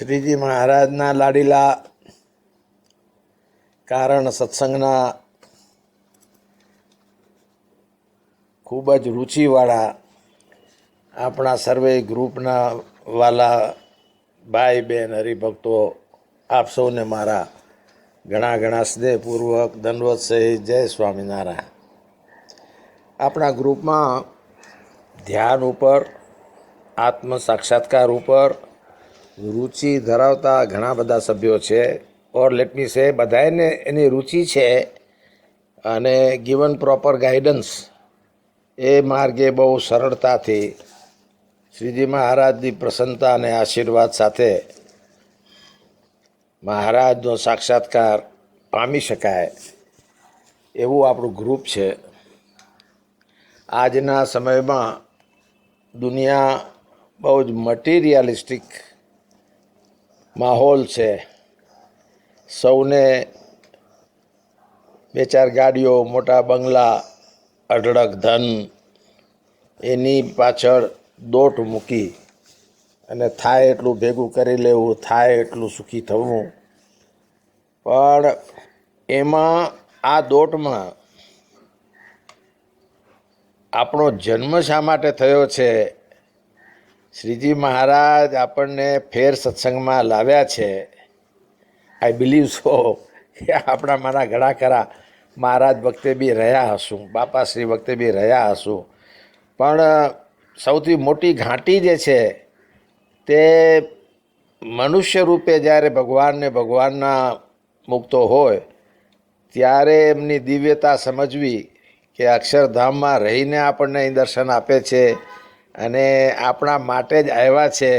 શ્રીજી મહારાજના લાડીલા કારણ સત્સંગના ખૂબ જ રુચિવાળા આપણા સર્વે ગ્રુપના વાલા ભાઈ બહેન હરિભક્તો, આપ સૌને મારા ઘણા ઘણા સ્નેહપૂર્વક દંડવત સહિત જય સ્વામિનારાયણ. આપણા ગ્રુપમાં ધ્યાન ઉપર, આત્મ સાક્ષાત્કાર ઉપર રુચિ ધરાવતા ઘણા બધા સભ્યો છે. ઓર લેટ મી સે બધાને એની રુચિ છે અને ગિવન પ્રોપર ગાઈડન્સ એ માર્ગે બહુ સરળતાથી શ્રીજી મહારાજની પ્રસન્નતા અને આશીર્વાદ સાથે મહારાજનો સાક્ષાત્કાર પામી શકાય એવું આપણું ગ્રુપ છે. આજના સમયમાં દુનિયા બહુ જ મટીરિયાલિસ્ટિક માહોલ છે. સૌને બે ચાર ગાડીઓ, મોટા બંગલા, અઢળક ધન, એની પાછળ દોટ મૂકી અને થાય એટલું ભેગું કરી લેવું, થાય એટલું સુખી થવું. પણ એમાં આ દોટમાં આપણો જન્મ શા માટે થયો છે? શ્રીજી મહારાજ આપણને ફેર સત્સંગમાં લાવ્યા છે. આઈ બિલીવ સો કે આપણા મારા ઘણા ખરા મહારાજ વખતે બી રહ્યા હશું. બાપા શ્રી વખતે બી રહ્યા હશું. પણ સૌથી મોટી ઘાંટી જે છે, તે મનુષ્ય રૂપે જ્યારે ભગવાનને ભગવાનના મુક્તો હોય, ત્યારે એમની દિવ્યતા સમજવી કે અક્ષરધામમાં રહીને આપણને દર્શન આપે છે. અને આપણા માટે જ આવ્યા છે,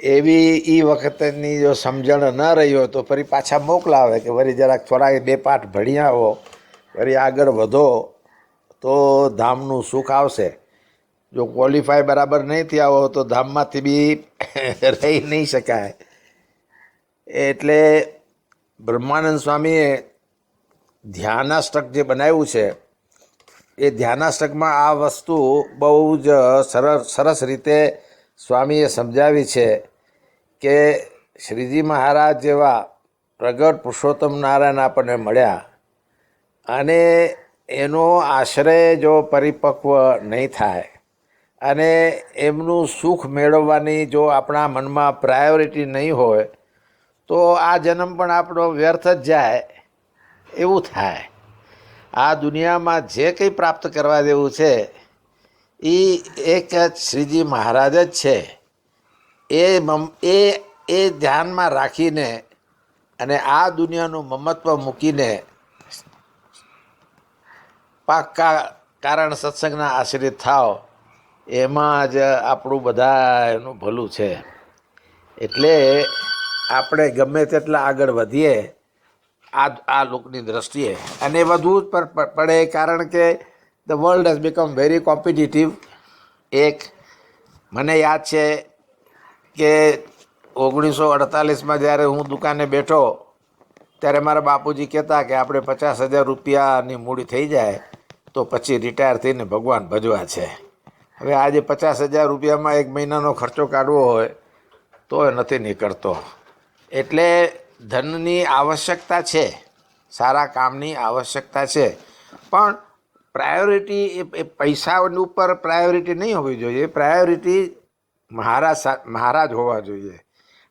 એવી એ વખતની જો સમજણ ન રહી હોય તો ફરી પાછા મોકલાવે કે વળી જરાક થોડા બે પાઠ ભણી આવો વળી આગળ વધો, તો ધામનું સુખ આવશે. જો ક્વોલિફાય બરાબર નહીં થયા હો તો ધામમાંથી બી રહી નહીં શકાય. એટલે બ્રહ્માનંદ સ્વામીએ ધ્યાનાષ્ટક જે બનાવ્યું છે એ ધ્યાનાષ્ટકમાં આ વસ્તુ બહુ જ સરસ સરસ રીતે સ્વામીએ સમજાવી છે કે શ્રીજી મહારાજ જેવા પ્રગટ પુરુષોત્તમ નારાયણ આપણને મળ્યા અને એનો આશ્રય જો પરિપક્વ નહીં થાય અને એમનું સુખ મેળવવાની જો આપણા મનમાં પ્રાયોરિટી નહીં હોય તો આ જન્મ પણ આપણો વ્યર્થ જ જાય એવું થાય. આ દુનિયામાં જે કંઈ પ્રાપ્ત કરવા જેવું છે, એ એક શ્રીજી મહારાજ જ છે. એ મમ, એ એ ધ્યાનમાં રાખીને અને આ દુનિયાનું મમત્વ મૂકીને પાક્કા કારણ સત્સંગના આશ્રિત થાવ એમાં જ આપણું બધા એનું ભલું છે. એટલે આપણે ગમે તેટલા આગળ વધીએ આ આ લોકની દ્રષ્ટિએ. અને વધવું જ પર પર- પડે કારણ કે the world has become very competitive એક મને યાદ છે કે ઓગણીસો અડતાલીસમાં જ્યારે હું દુકાને બેઠો, ત્યારે મારા બાપુજી કહેતા કે આપણે પચાસ હજાર રૂપિયાની મૂડી થઈ જાય તો પછી રિટાયર થઈને ભગવાન ભજવા છે. હવે આજે પચાસ હજાર રૂપિયામાં એક મહિનાનો ખર્ચો કાઢવો હોય તો એ નથી નીકળતો. એટલે ધનની આવશ્યકતા છે, સારા કામની આવશ્યકતા છે, પણ પ્રાયોરિટી એ પૈસાની ઉપર પ્રાયોરિટી નહીં હોવી જોઈએ. પ્રાયોરિટી મહારાજ મહારાજ હોવા જોઈએ.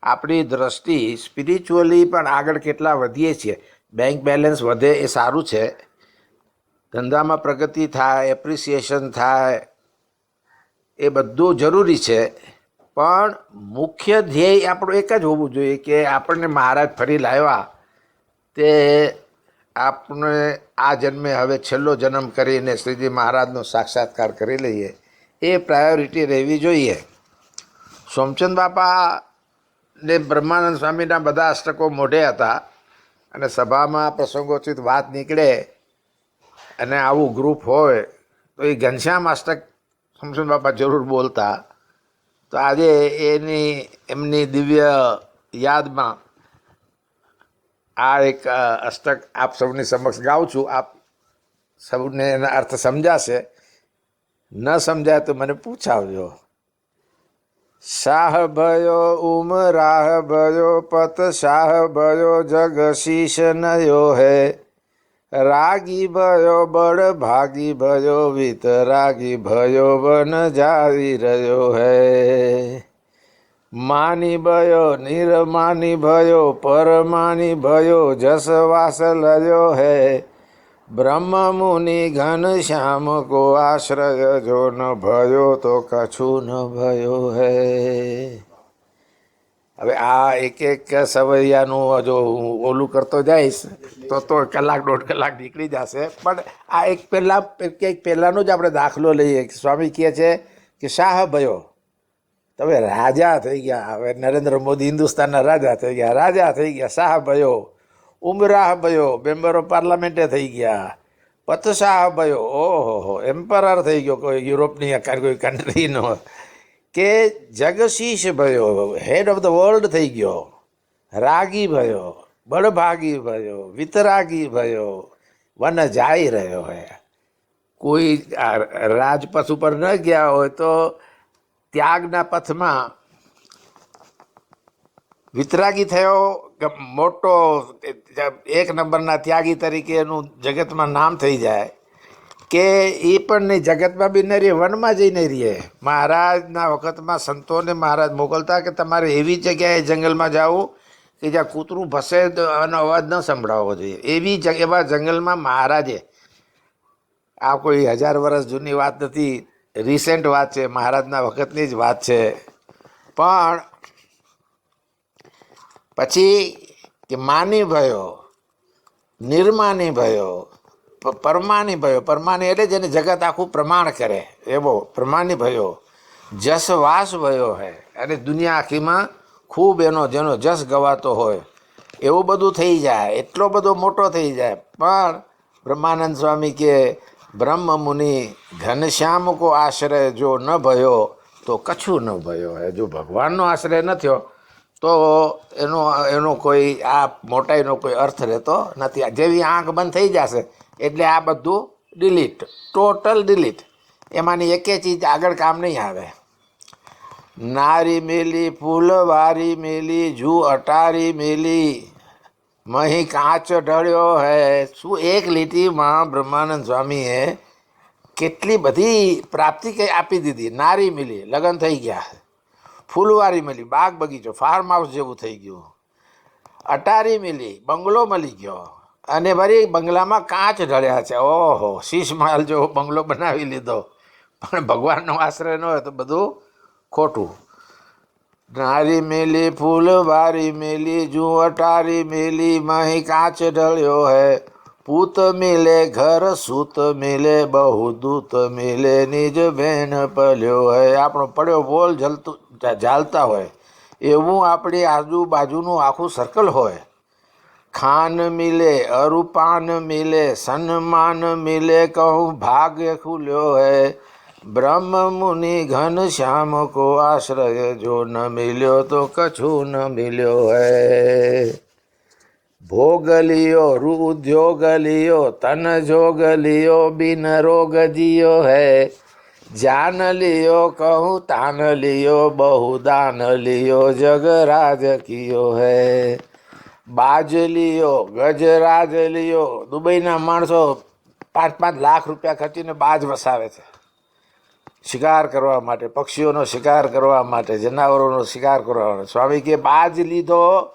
આપણી દ્રષ્ટિ સ્પિરિચ્યુઅલી પણ આગળ કેટલા વધીએ છીએ. બેંક બેલેન્સ વધે એ સારું છે. ધંધામાં પ્રગતિ થાય, એપ્રિસિએશન થાય, એ બધું જરૂરી છે. પણ મુખ્ય ધ્યેય આપણું એક જ હોવું જોઈએ કે આપણને મહારાજ ફરી લાવ્યા તે આપણે આ જન્મે હવે છેલ્લો જન્મ કરીને શ્રીજી મહારાજનો સાક્ષાત્કાર કરી લઈએ. એ પ્રાયોરિટી રહેવી જોઈએ. સોમચંદ બાપા ને બ્રહ્માનંદ સ્વામીના બધા અષ્ટકો મોઢે હતા અને સભામાં પ્રસંગોચિત વાત નીકળે અને આવું ગ્રુપ હોય તો એ ઘનશ્યામ અષ્ટક સોમચંદ બાપા જરૂર બોલતા. તો આજે એની, એમની દિવ્ય યાદમાં આ એક અષ્ટક આપ સૌની સમક્ષ ગાઉં છું. આપ સૌને એના અર્થ સમજાશે. ન સમજાય તો મને પૂછાવજો. શાહ ભયો ઉમરાહ ભયો પત, શાહ ભયો જગશીશ નયો હે. રાગી ભયો બળ, ભાગી ભયો વિતરાગી ભયો વન જાવી રહ્યો હે. માની ભયો, નિરમાની ભયો, પરમાની ભયો જસ વાસ લયો હે. બ્રહ્મ મુનિ ઘન શ્યામ કો આશ્રય, જો ન ભયો તો કછું ન ભયો હે. હવે આ એક એક સવૈયાનું જો હું ઓલું કરતો જઈશ, તો તો કલાક દોઢ કલાક નીકળી જશે. પણ આ એક પહેલાં કંઈક પહેલાંનો જ આપણે દાખલો લઈએ. સ્વામી કહે છે કે, શાહ ભયો. તમે રાજા થઈ ગયા. હવે નરેન્દ્ર મોદી હિન્દુસ્તાનના રાજા થઈ ગયા. રાજા થઈ ગયા. શાહ ભયો. ઉમરાહ ભયો. મેમ્બર પાર્લામેન્ટે થઈ ગયા. પતશાહ ભયો. ઓહો એમ્પરર થઈ ગયો. કોઈ યુરોપની કોઈ કન્ટ્રીનો કે જગશીશ ભયો હેડ ઓફ ધ વર્લ્ડ થઈ ગયો, રાગી ભયો, બળભાગી ભયો, વિતરાગી ભયો, વન જાઈ રહ્યો હે. કોઈ રાજપથ ઉપર ન ગયા હોય તો ત્યાગના પથમાં વિતરાગી થયો કે મોટો, એક નંબરના ત્યાગી તરીકે એનું જગતમાં નામ થઈ જાય. કે એ પણ નહીં, જગતમાં બી નહીં રહે, વનમાં જઈને રહીએ મહારાજના વખતમાં સંતોને મહારાજ મોકલતા કે તમારે એવી જગ્યાએ જંગલમાં જવું કે જ્યાં કૂતરું ભસે એનો અવાજ ન સંભળાવવો જોઈએ. એવી એવા જંગલમાં મહારાજે, આ કોઈ હજાર વર્ષ જૂની વાત નથી રિસેન્ટ વાત છે, મહારાજના વખતની જ વાત છે. પણ પછી કે માની ભયો, નિર્માની ભયો પરમાની ભયો. પરમાની એટલે જેને જગત આખું પ્રમાણ કરે. એવો, પ્રમાની ભયો. જસવાસ ભયો હે. અને દુનિયા આખીમાં ખૂબ એનો જેનો જસ ગવાતો હોય. એવું બધું થઈ જાય. એટલો બધો મોટો થઈ જાય. પણ બ્રહ્માનંદ સ્વામી કે બ્રહ્મ મુનિ ઘનશ્યામ કો આશ્રય જો ન ભયો, તો કછું ન ભયો હે. જો ભગવાનનો આશ્રય ન થયો, તો એનો એનો કોઈ આ મોટાઈનો કોઈ અર્થ રહેતો નથી. જેવી આંખ બંધ થઈ જશે એટલે આ બધું ડિલીટ ટોટલ ડિલીટ એમાંની એકે ચીજ આગળ કામ નહીં આવે. નારી મેલી, ફૂલવારી મેલી, જુ અટારી મેલી, મહી કાચ ઢળ્યો હે. શું એક લીટીમાં બ્રહ્માનંદ સ્વામીએ કેટલી બધી પ્રાપ્તિ કંઈ આપી દીધી? નારી મિલી, લગ્ન થઈ ગયા. ફૂલવારી મળી બાગ બગીચો ફાર્મ હાઉસ જેવું થઈ ગયું. અટારી મિલી, બંગલો મળી ગયો. અને વળી બંગલામાં કાચ ઢળ્યા છે. ઓહો, શીશ મહાલ જેવો બંગલો બનાવી લીધો. પણ ભગવાનનો આશ્રય ન હોય તો બધું ખોટું. નારી મેલી ફૂલવારી મેલી જુવટારી મેલી મહી કાચ ઢળ્યો હે. પૂત મિલે ઘર, સૂત મિલે બહુ દૂત મિલે નિજ બેન પલ્યો હે. આપણો પડ્યો બોલ જલતું ઝાલતા હોય. એવું આપણી આજુબાજુનું આખું સર્કલ હોય. ખાન મિલે અરુપાન મિલે સન્માન મિલે કહું ભાગ્ય ખુલ્યો હે બ્રહ્મ મુનિ ઘન શ્યામ કો આશ્રય જો ન મિલ્યો તો કછું ન મિલ્યો હે ભોગ લિયો રુ ઉદ્યોગ લિયો તન જોગ લિયો બિન રોગ દિયો હે જાન લિયો કહું તાન લિયો બહુ દાન લિયો જગ રાજ કિયો ગજરાજલીઓ, દુબઈના માણસો પાંચ પાંચ લાખ રૂપિયા ખર્ચીને બાજ વસાવે છે. શિકાર કરવા માટે, પક્ષીઓનો શિકાર કરવા માટે, જનાવરોનો શિકાર કરવા માટે. સ્વામી કે બાજ લીધો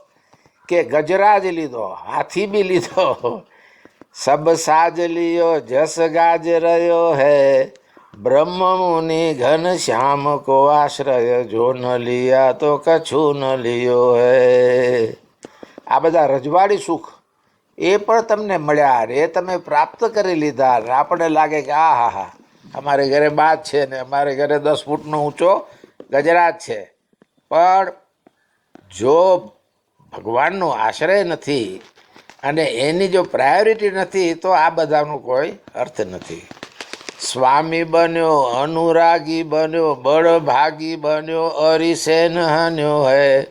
કે ગજરાજ લીધો? હાથી બી લીધો. સબ સાજ લિયો, જસ ગાજ રહ્યો હે. બ્રહ્મ મુનિ ઘન શ્યામ કો આશ્રય, જો ન લિયા તો કછું ન લિયો હે. આ બધા રજવાડી સુખ, એ પણ તમને મળ્યા એ તમે પ્રાપ્ત કરી લીધા આપણને લાગે કે આ હા હા, અમારે ઘરે બાજ છે ને અમારે ઘરે દસ ફૂટનો ઊંચો ગજરાજ છે. પણ જો ભગવાનનો આશ્રય નથી અને એની જો પ્રાયોરિટી નથી, તો આ બધાનો કોઈ અર્થ નથી. સ્વામી બન્યો, અનુરાગી બન્યો, બળભાગી બન્યો, અરિસેન હન્યો હે.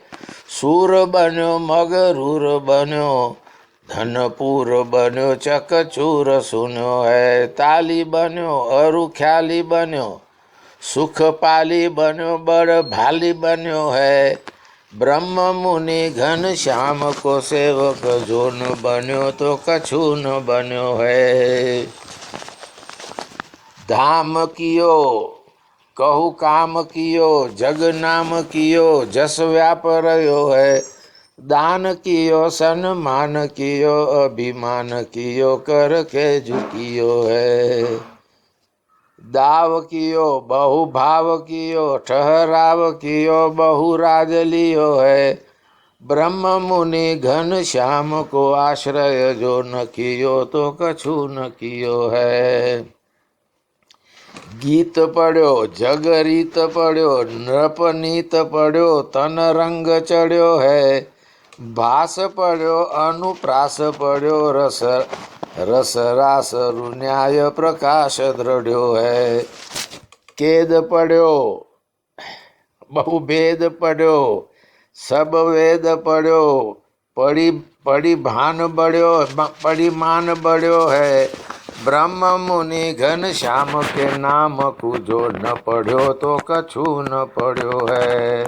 સૂર બન્યો, મગરૂર બન્યો, ધનપુર બન્યો, ચકચૂર સુન્યો હે, તાલી બન્યો અરુ ખ્યાલી બન્યો સુખ પાલી બન્યો બળ ભાલી બન્યો હે. બ્રહ્મ મુનિ ઘન શ્યામ કો સેવક જોન બન્યો તો કછું ન બન્યો હે. ધામ કિયો कहु काम कियो, जग नाम कियो, जस व्याप रहो है। दान कियो सन्मान कियो, अभिमान कियो, कर के झुकियो है। दाव कियो बहु भाव कियो, ठहराव कियो बहु राज लियो है। ब्रह्म मुनि घन श्याम को आश्रय जो न कियो तो कछु न कियो है। ગીત પડ્યો જગરીત પડ્યો નૃપનીત પડ્યો તન રંગ ચડ્યો હે ભાસ પડ્યો અનુપ્રાસ પડ્યો રસ રસ રાસ રુન્યાય પ્રકાશ દ્રઢ્યો હે કેદ પડ્યો બહુ ભેદ પડ્યો સબ વેદ પડ્યો પડી પડી ભાન બળ્યો પડી માન બળ્યો હે બ્રહ્મ મુનિ ઘન શ્યામ કે નામ કુજો ન પડ્યો તો કછું ન પડ્યો હે.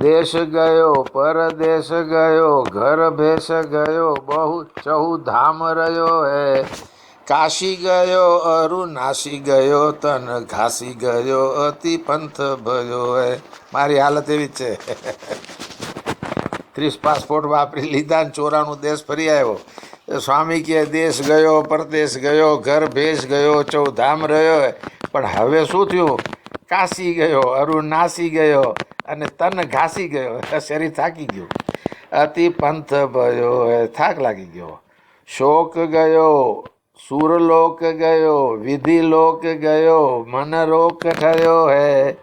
દેશ ગયો, પરદેશ ગયો, ઘર ભેસ ગયો, બહુ ચહુ ધામ રહ્યો હે. કાશી ગયો અરુનાશી ગયો, તન ઘાસી ગયો અતિ પંથ ભયો હે. મારી હાલત એવી છે. ત્રીસ પાસપોર્ટ વાપરી લીધા ને ચોરાણું દેશ ફરી આવ્યો. સ્વામી કે દેશ ગયો, પરદેશ ગયો, ઘર ભેસ ગયો, ચૌધામ રહ્યો પણ હવે શું થયું? કાશી ગયો અરુણ નાસી ગયો અને તન ઘાસી ગયો. શરીર થાકી ગયું. અતિ પંથ ભયો થાક લાગી ગયો. શોક ગયો, સુરલોક ગયો, વિધિલોક ગયો, મનરોક થયો હે.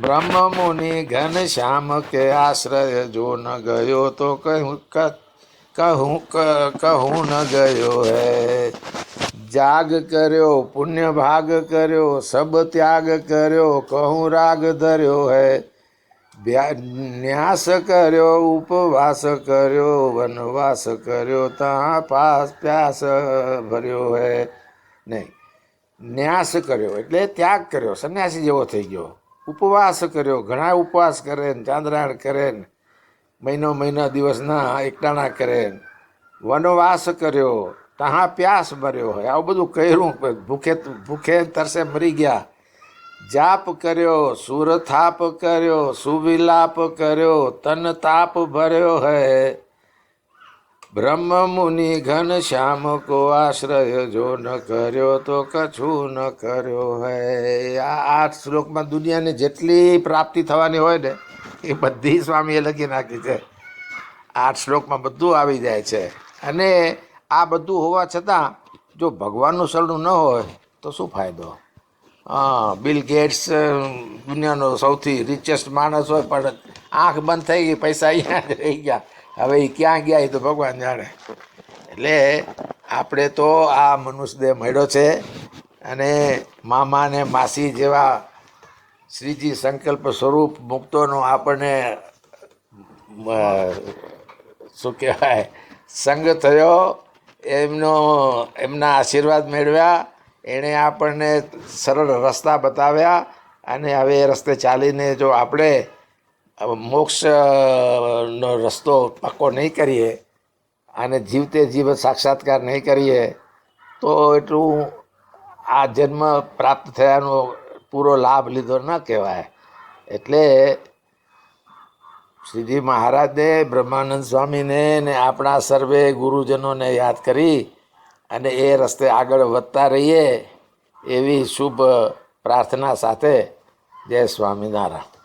બ્રહ્મ મુનિ ઘન શ્યામ કે આશ્રય જો ન ગયો તો કહું કહું કહું ન ગયો હે. જાગ કર્યો, પુણ્ય ભાગ કર્યો, સબ ત્યાગ કર્યો, કહું રાગ ધર્યો હે. ન્યાસ કર્યો, ઉપવાસ કર્યો, વનવાસ કર્યો ત્યાં પાસ પ્યાસ ભર્યો હે. નહીં, ન્યાસ કર્યો, એટલે ત્યાગ કર્યો, સંન્યાસી જેવો થઈ ગયો. ઉપવાસ કર્યો, ઘણા ઉપવાસ કરે ને, ચાંદ્રાયણ કરે ને, મહિનો મહિનો દિવસના એકટાણા કરે ને. વનવાસ કર્યો, તહા પ્યાસ ભર્યો હોય, આવું બધું કર્યું ભૂખે ભૂખે તરસે મરી ગયા. જાપ કર્યો સુર થાપ કર્યો, સુવિલાપ કર્યો તન તાપ ભર્યો હૈ. બ્રહ્મ મુનિ ઘન શ્યામ કો આશ્રય જો ન કર્યો તો કછું ન કર્યો હૈ. આ આઠ શ્લોકમાં દુનિયાની જેટલી પ્રાપ્તિ થવાની હોય ને, એ બધી સ્વામીએ લખી નાખી છે. આઠ શ્લોકમાં બધું આવી જાય છે. અને આ બધું હોવા છતાં, જો ભગવાનનું શરણું ન હોય, તો શું ફાયદો? હા, બિલ ગેટ્સ દુનિયાનો સૌથી રિચેસ્ટ માણસ હોય, પણ આંખ બંધ થઈ ગઈ, પૈસા અહીંયા રહી ગયા. હવે એ ક્યાં ગયા એ તો ભગવાન જાણે. એટલે આપણે તો આ મનુષ્યદેહ મળ્યો છે અને મામા ને માસી જેવા શ્રીજી સંકલ્પ સ્વરૂપ મુક્તોનો આપણને શું કહેવાય, સંગ થયો. એમનો, એમના આશીર્વાદ મેળવ્યા. એણે આપણને સરળ રસ્તા બતાવ્યા અને હવે એ રસ્તે ચાલીને જો આપણે મોક્ષનો રસ્તો પાકો નહીં કરીએ અને જીવતે જીવત સાક્ષાત્કાર નહીં કરીએ, તો એટલું આ જન્મ પ્રાપ્ત થયાનો પૂરો લાભ લીધો ન કહેવાય. એટલે શ્રીજી મહારાજને બ્રહ્માનંદ સ્વામીને ને આપણા સર્વે ગુરુજનોને યાદ કરી અને એ રસ્તે આગળ વધતા રહીએ એવી શુભ પ્રાર્થના સાથે જય સ્વામિનારાયણ.